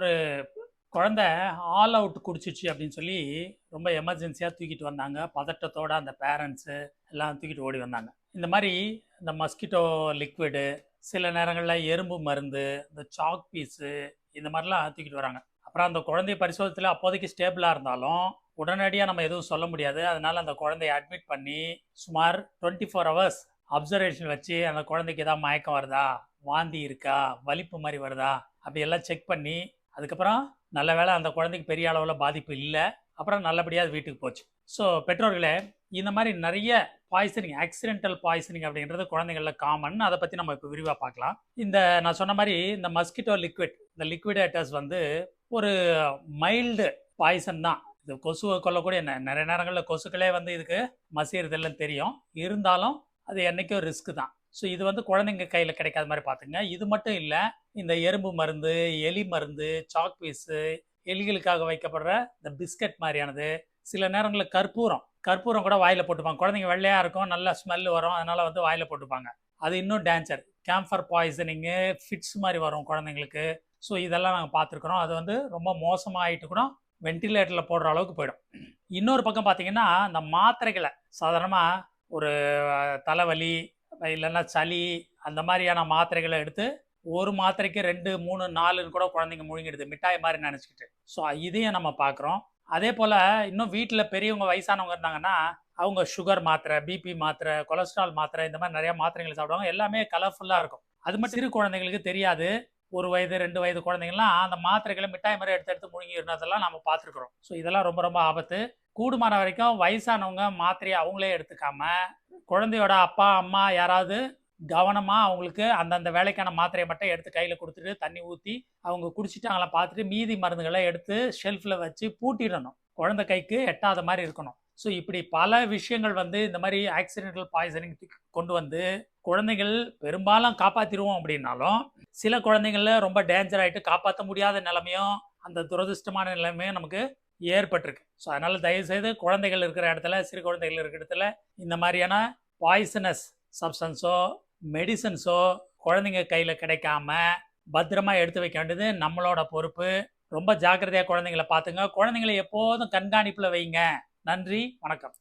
ஒரு குழந்தை all out குடிச்சிச்சு அப்படின்னு சொல்லி ரொம்ப எமர்ஜென்சியாக தூக்கிட்டு வந்தாங்க. பதட்டத்தோட அந்த பேரண்ட்ஸு எல்லாம் தூக்கிட்டு ஓடி வந்தாங்க. இந்த மாதிரி இந்த மஸ்கிட்டோ லிக்விடு சில நேரங்களில் எறும்பு மருந்து இந்த சாக் பீஸு இந்த மாதிரிலாம் தூக்கிட்டு வராங்க. அப்புறம் அந்த குழந்தை பரிசோதத்தில் அப்போதைக்கு ஸ்டேபிளாக இருந்தாலும் உடனடியாக நம்ம எதுவும் சொல்ல முடியாது. அதனால அந்த குழந்தைய அட்மிட் பண்ணி சுமார் டுவெண்ட்டி ஃபோர் ஹவர்ஸ் அப்சர்வேஷன் வச்சு அந்த குழந்தைக்கு ஏதாவது மயக்கம் வருதா? வாந்தி இருக்கா? வலிப்பு மாதிரி வருதா? அப்படி எல்லாம் செக் பண்ணி அதுக்கப்புறம் நல்ல வேளை அந்த குழந்தைக்கு பெரிய அளவில் பாதிப்பு இல்லை. அப்புறம் நல்லபடியாக அது வீட்டுக்கு போச்சு. ஸோ பெற்றோர்களே இந்த மாதிரி நிறைய பாய்சனிங் ஆக்சிடென்டல் பாய்சனிங் அப்படின்றது குழந்தைங்களில் காமன் அதை பற்றி நம்ம இப்போ விரிவாக பார்க்கலாம். இந்த நான் சொன்ன மாதிரி இந்த மஸ்கிட்டோ லிக்விட் இந்த லிக்விடேட்டர்ஸ் வந்து ஒரு மைல்டு பாய்சன் தான். இது கொசுவை கொல்லக்கூடிய நெ- நிறைய நேரங்களில் கொசுக்களே வந்து இதுக்கு மசியறதெல்லாம் தெரியும். இருந்தாலும் அது என்றைக்கும் ரிஸ்க் தான். ஸோ இது வந்து குழந்தைங்க கையில் கிடைக்காத மாதிரி பார்த்துங்க. இது மட்டும் இல்லை இந்த எறும்பு மருந்து எலி மருந்து சாக் பீஸு எலிகளுக்காக வைக்கப்படுற இந்த பிஸ்கட் மாதிரியானது சில நேரங்களில் கற்பூரம். கற்பூரம் கூட வாயில் போட்டுப்பாங்க. குழந்தைங்க வெள்ளையாக இருக்கும் நல்ல ஸ்மெல் வரும் அதனால் வந்து வாயில் போட்டுப்பாங்க. அது இன்னும் டேஞ்சர் கேம்ஃபர் பாய்சனிங்கு ஃபிட்ஸ் மாதிரி வரும் குழந்தைங்களுக்கு. ஸோ இதெல்லாம் நாங்கள் பார்த்துருக்குறோம். அது வந்து ரொம்ப மோசமாகிட்டு கூட வென்டிலேட்டரில் போடுற அளவுக்கு போயிடும். இன்னொரு பக்கம் பார்த்தீங்கன்னா இந்த மாத்திரைகளை சாதாரணமாக ஒரு தலைவலி இல்லைன்னா சளி அந்த மாதிரியான மாத்திரைகளை எடுத்து ஒரு மாத்திரைக்கு ரெண்டு மூணு நாலுன்னு கூட குழந்தைங்க முழுங்கிடுது. மிட்டாய் மாதிரி நினச்சிக்கிட்டு. ஸோ இதையும் நம்ம பார்க்குறோம். அதே போல் இன்னும் வீட்டில் பெரியவங்க வயசானவங்க இருந்தாங்கன்னா அவங்க சுகர் மாத்திரை பிபி மாத்திரை கொலஸ்ட்ரால் மாத்திரை இந்த மாதிரி நிறைய மாத்திரைகள் சாப்பிடுவாங்க. எல்லாமே கலர்ஃபுல்லாக இருக்கும். அது மட்டும் சிறு குழந்தைங்களுக்கு தெரியாது. ஒரு வயது ரெண்டு வயது குழந்தைங்கலாம் அந்த மாத்திரைகளை மிட்டாய் மாதிரி எடுத்து எடுத்து முழுங்கிடுறதெல்லாம் நம்ம பார்த்துருக்குறோம். ஸோ இதெல்லாம் ரொம்ப ரொம்ப ஆபத்து. கூடுமான வரைக்கும் வயசானவங்க மாத்திரையை அவங்களே எடுத்துக்காம குழந்தையோட அப்பா அம்மா யாராவது கவனமாக அவங்களுக்கு அந்தந்த வேலைக்கான மாத்திரையை மட்டும் எடுத்து கையில் கொடுத்துட்டு தண்ணி ஊற்றி அவங்க குடிச்சிட்டாங்களா பார்த்துட்டு மீதி மருந்துகளை எடுத்து ஷெல்ஃபில் வச்சு பூட்டிடணும். குழந்தை கைக்கு எட்டாத மாதிரி இருக்கணும். ஸோ இப்படி பல விஷயங்கள் வந்து இந்த மாதிரி ஆக்சிடென்டல் பாய்சனிங் கொண்டு வந்து குழந்தைகள் பெரும்பாலும் காப்பாற்றிடுவோம் அப்படின்னாலும் சில குழந்தைங்கள ரொம்ப டேஞ்சர் ஆகிட்டு காப்பாற்ற முடியாத நிலைமையும் அந்த துரதிருஷ்டமான நிலைமையும் நமக்கு ஏற்பட்டிருக்கு. ஸோ அதனால் தயவுசெய்து குழந்தைகள் இருக்கிற இடத்துல சிறு குழந்தைகள் இருக்கிற இடத்துல இந்த மாதிரியான பாய்சனஸ் சப்ஸ்டன்ஸோ மெடிசன்ஸோ குழந்தைங்க கையில் கிடைக்காம பத்திரமா எடுத்து வைக்க வேண்டியது நம்மளோட பொறுப்பு. ரொம்ப ஜாக்கிரதையாக குழந்தைங்கள பார்த்துங்க. குழந்தைங்களை எப்போதும் கண்காணிப்பில் வைங்க. நன்றி வணக்கம்.